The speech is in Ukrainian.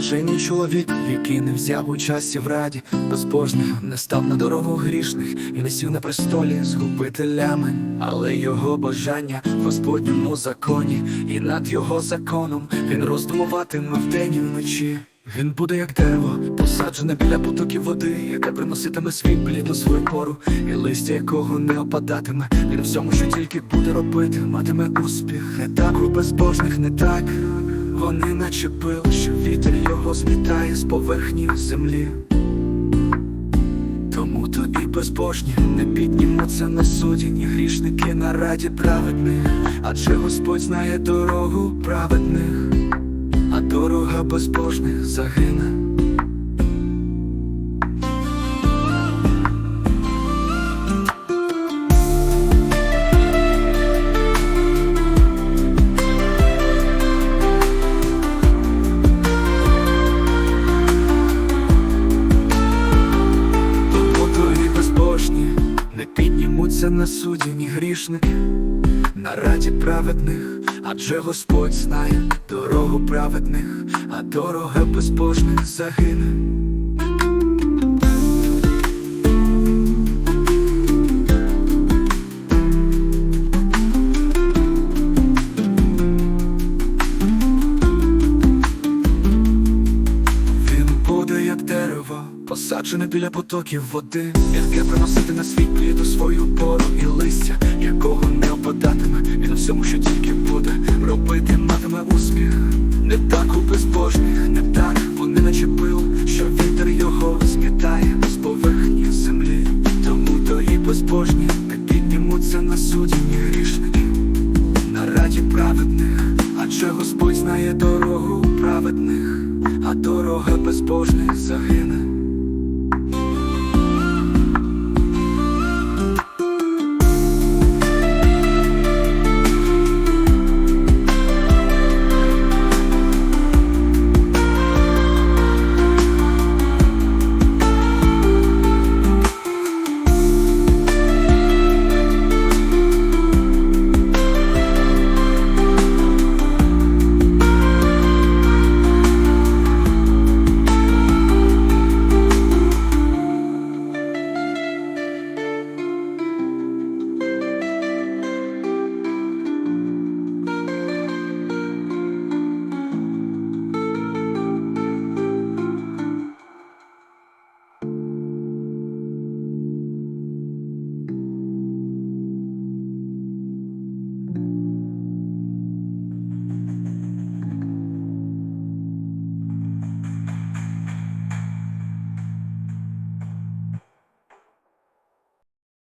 Блаженний чоловік, який не взяв участі в раді, безбожних, не став на дорогу грішних і не сів на престолі з губителями, але його бажання в Господньому законі, і над його законом він роздумуватиме вдень і вночі. Він буде як дерево, посаджене біля потоків води, яке приноситиме свій плід на свою пору, і листя якого не опадатиме. Він всьому, що тільки буде робити, матиме успіх. Не так у безбожних, не так. Вони наче пил, що вітер його змітає з поверхні землі. Тому тобі безбожні не піднімуться на суді, ні грішники на раді праведних, адже Господь знає дорогу праведних, а дорога безбожних загине. Піднімуться на суді, ні на раді праведних, адже Господь знає дорогу праведних, а дорога безбожних загине. Посаджене біля потоків води, яке приносити на світ плід у свою пору і листя, якого не опадатиме, він у всьому, що тільки буде, робити матиме успіх. Не так у безбожних, не так вони наче пил, що вітер його змітає з поверхні землі. Тому то і безбожні не піднімуться на суді, ні на раді праведних, адже Господь знає дорогу праведних, а дорога безбожних загине.